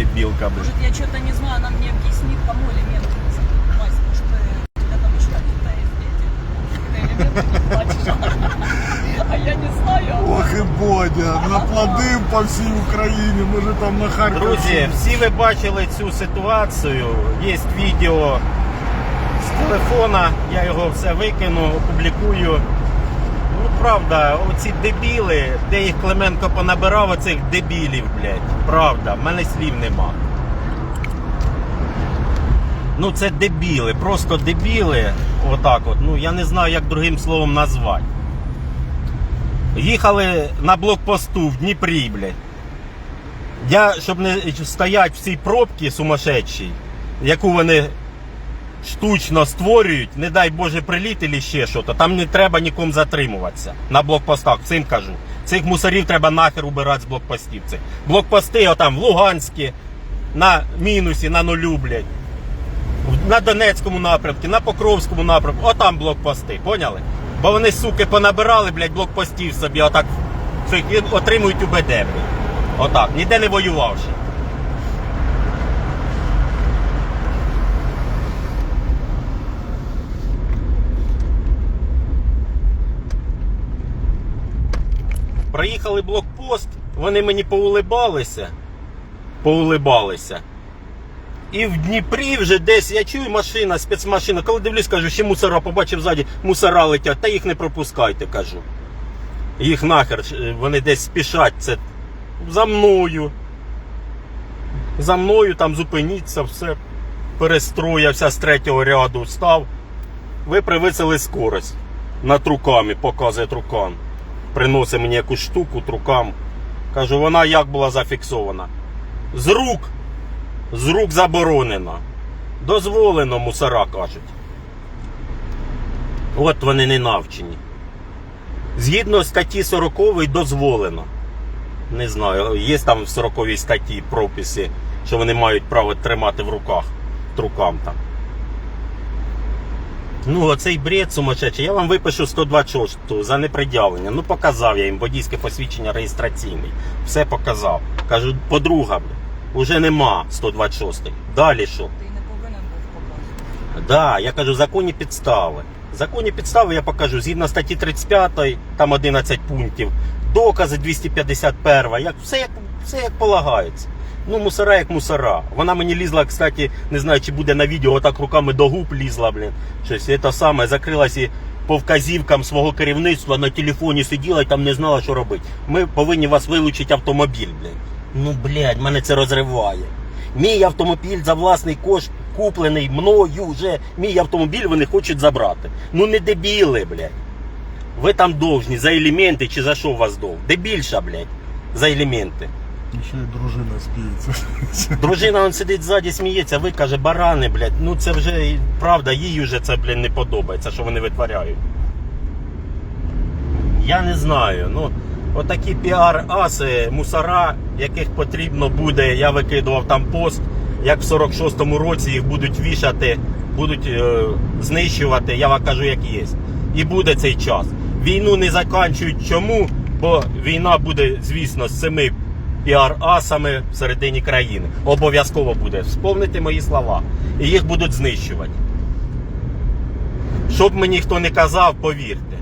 дебілка, блін. Может, я что-то не знаю, она мне объяснит, кому элементы назовут. Вась, может, э, тебя там еще какие-то есть эти элементы платишь? А я не знаю. Ох і Бодя, наплодив по всій Україні, може там на Харківщині. Друзі, всі ви бачили цю ситуацію. Є відео з телефона, я його все викину, опублікую. Правда, оці дебіли, де їх Клименко понабирав, оцих дебілів, блядь. Правда, в мене слів нема. Ну, це дебіли, просто дебіли. Отак от. Ну, я не знаю, як другим словом назвати. Їхали на блокпосту в Дніпрі, блядь. Я, щоб не стоять в цій пробці сумасшедшій, яку вони штучно створюють, не дай Боже приліт і ще щось, там не треба нікому затримуватися на блокпостах, цим кажу. Цих мусорів треба нахер убирати з блокпостів. Цих. Блокпости отам в Луганській, на мінусі, на нулю, блядь. На Донецькому напрямку, на Покровському напрямку, отам блокпости, поняли? Бо вони, суки, понабирали, блядь, блокпостів собі, отак отримують УБД, блядь. Отак, ніде не воювавши. Проїхали блокпост, вони мені поулибалися. Поулибалися. І в Дніпрі вже десь я чую машина, спецмашина. Коли дивлюсь, кажу, ще мусора побачив ззаді, мусора летять, та їх не пропускайте, кажу. Їх нахер, е, вони десь спішать. Це за мною. За мною там зупиніться, все. Перестроявся з третього ряду, став. Ви привисили скорость. Над руками, показує трукан. Приносить мені якусь штуку трукам. Кажу, вона як була зафіксована? З рук. З рук заборонено. Дозволено, мусора кажуть. От вони не навчені. Згідно статті 40 дозволено. Не знаю, є там в 40 статті прописи, що вони мають право тримати в руках трукам там. Ну, оцей бред сумасшедший. Я вам випишу 126 за непред'явлення. Ну, показав я їм водійське посвідчення реєстраційний. Все показав. Кажу, подруга, бля, уже нема 126. Далі що? Ты не повинен був показувати. Да, я кажу, законні підстави. Законні підстави я покажу згідно статті 35, там 11 пунктів, докази 251, як, все, як, все як полагається. Ну, мусора як мусора. Вона мені лізла, кстати, не знаю, чи буде на відео, отак руками до губ лізла, блін. Щось це саме, закрилась і по вказівкам свого керівництва на телефоні сиділа і там не знала, що робити. Ми повинні вас вилучити автомобіль, блін. Ну, блядь, мене це розриває. Мій автомобіль за власний кошт куплений мною вже. Мій автомобіль вони хочуть забрати. Ну не дебіли, блядь. Ви там довжні за елементи чи за що у вас довг? Дебільша, блядь, за елементи. Ще й дружина спіється. Дружина он сидить ззаді, сміється, ви каже, барани, блядь. Ну це вже правда, їй вже це, блядь, не подобається, що вони витворяють. Я не знаю. Ну, отакі піар-аси, мусора, яких потрібно буде. Я викидував там пост, як в 46-му році їх будуть вішати, будуть е, знищувати, я вам кажу, як є. І буде цей час. Війну не заканчують чому? Бо війна буде, звісно, з цими піар-асами всередині країни. Обов'язково буде. Вспомните мої слова. І їх будуть знищувати. Щоб мені хто не казав, повірте.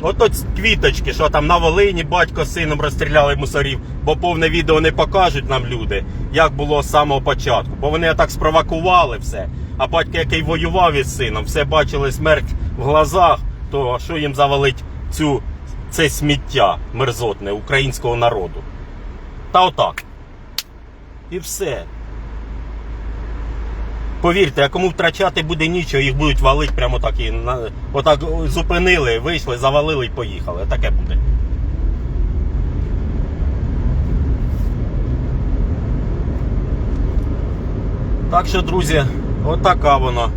От квіточки, що там на Волині батько з сином розстріляли мусорів, бо повне відео не покажуть нам люди, як було з самого початку. Бо вони так спровокували все. А батько, який воював із сином, все бачили смерть в глазах, то що їм завалить цю, це сміття мерзотне українського народу. Та отак. І все. Повірте, а кому втрачати буде нічого, їх будуть валити прямо так і отак зупинили, вийшли, завалили і поїхали. Таке буде. Так що, друзі, отака вона.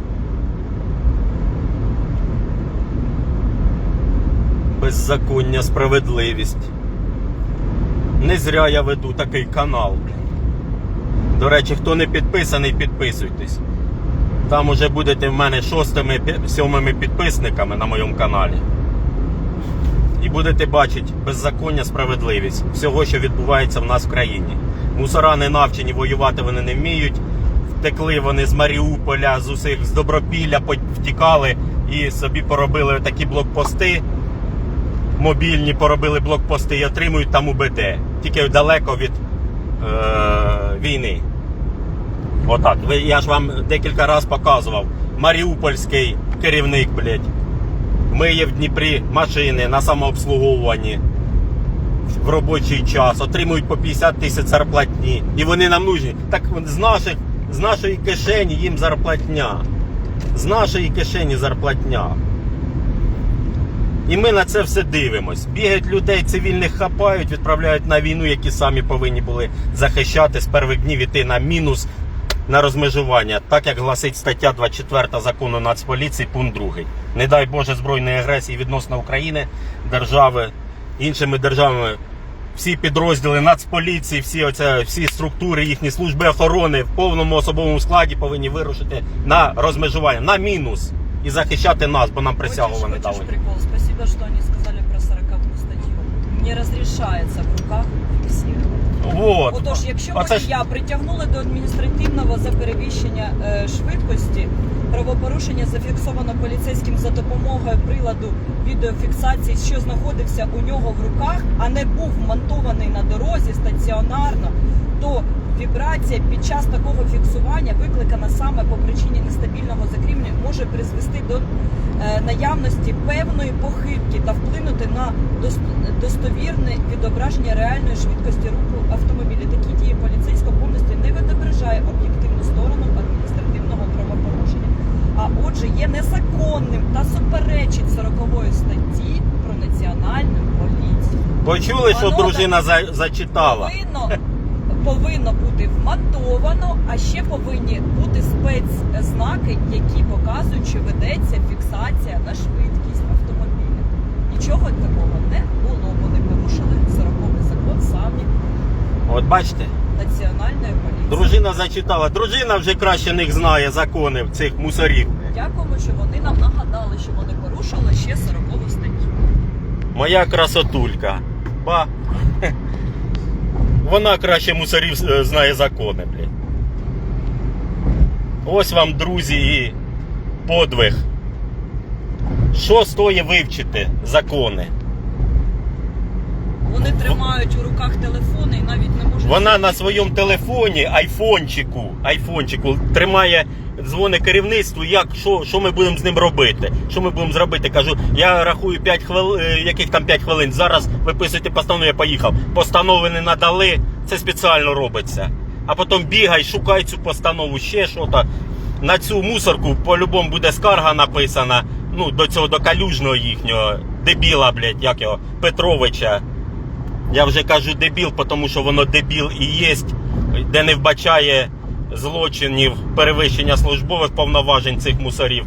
Беззаконня, справедливість. Не зря я веду такий канал. До речі, хто не підписаний, підписуйтесь. Там уже будете в мене шостими, сьомими підписниками на моєму каналі. і будете бачити беззаконня, справедливість всього, що відбувається в нас в країні. Мусора не навчені воювати, вони не вміють. Втекли вони з Маріуполя, з усіх з Добропілля, втікали і собі поробили такі блокпости. Мобільні поробили блокпости і отримують там УБД. Тільки далеко від е, війни. Отак. Ви- Я ж вам декілька разів показував. Маріупольський керівник, блядь. Миє в Дніпрі машини на самообслуговуванні в робочий час, отримують по 50 тисяч зарплатні. І вони нам нужні. Так з, наших, з нашої кишені їм зарплатня. З нашої кишені зарплатня. І ми на це все дивимось. Бігають людей цивільних хапають, відправляють на війну, які самі повинні були захищати з перших днів іти на мінус на розмежування, так як гласить стаття 24 закону Нацполіції, пункт 2. Не дай Боже збройної агресії відносно України, держави, іншими державами. Всі підрозділи Нацполіції, всі, оця, всі структури, їхні служби охорони в повному особовому складі повинні вирушити на розмежування, на мінус і захищати нас, бо нам присягу вони дали. Спасибо, что они сказали про 40 статью. Не разрешается в руках фиксировать. Вот. Отож, якщо Оце ж- водія притягнули до адміністративного за перевищення е, швидкості, правопорушення зафіксовано поліцейським за допомогою приладу відеофіксації, що знаходився у нього в руках, а не був вмонтований на дорозі стаціонарно, то вібрація під час такого фіксування, викликана саме по причині нестабільного закріплення, може призвести до е, наявності певної похибки та вплинути на дос- достовірне відображення реальної швидкості руху автомобіля. Такі дії поліцейського повністю не відображає об'єктивну сторону адміністративного правопорушення, а отже є незаконним та суперечить 40 статті про національну поліцію. Почули, що дружина за- зачитала. Повинно, повинно бути вмонтовано, а ще повинні бути спецзнаки, які показують, що ведеться фіксація на швидкість автомобіля. Нічого такого не було. Вони порушили 40 закон самі От бачите, національної поліції. дружина зачитала. Дружина вже краще них знає закони цих мусорів. Дякуємо, що вони нам нагадали, що вони порушили ще 40 статтю. Моя красотулька. Ба. Вона краще мусорів е, знає закони, блядь. Ось вам, друзі, і подвиг. Що стоїть вивчити закони? Вони тримають у руках телефони і навіть не можуть. Вона на своєму телефоні, айфончику, айфончику тримає, дзвонить керівництву, як, що, що ми будемо з ним робити. Що ми будемо зробити? Кажу, я рахую 5 хвилин, яких там 5 хвилин. Зараз виписуйте постанову, я поїхав. Постанови не надали, це спеціально робиться. А потім бігай, шукай цю постанову, ще що то. На цю мусорку по-любому буде скарга написана. Ну, до цього до калюжного їхнього дебіла, блядь, як його, Петровича. Я вже кажу дебіл, тому що воно дебіл і є, де не вбачає злочинів перевищення службових повноважень цих мусорів.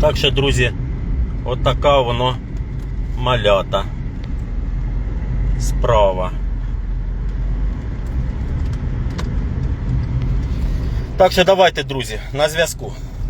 Так що, друзі, от воно малята. Справа. Так що давайте, друзі, на зв'язку.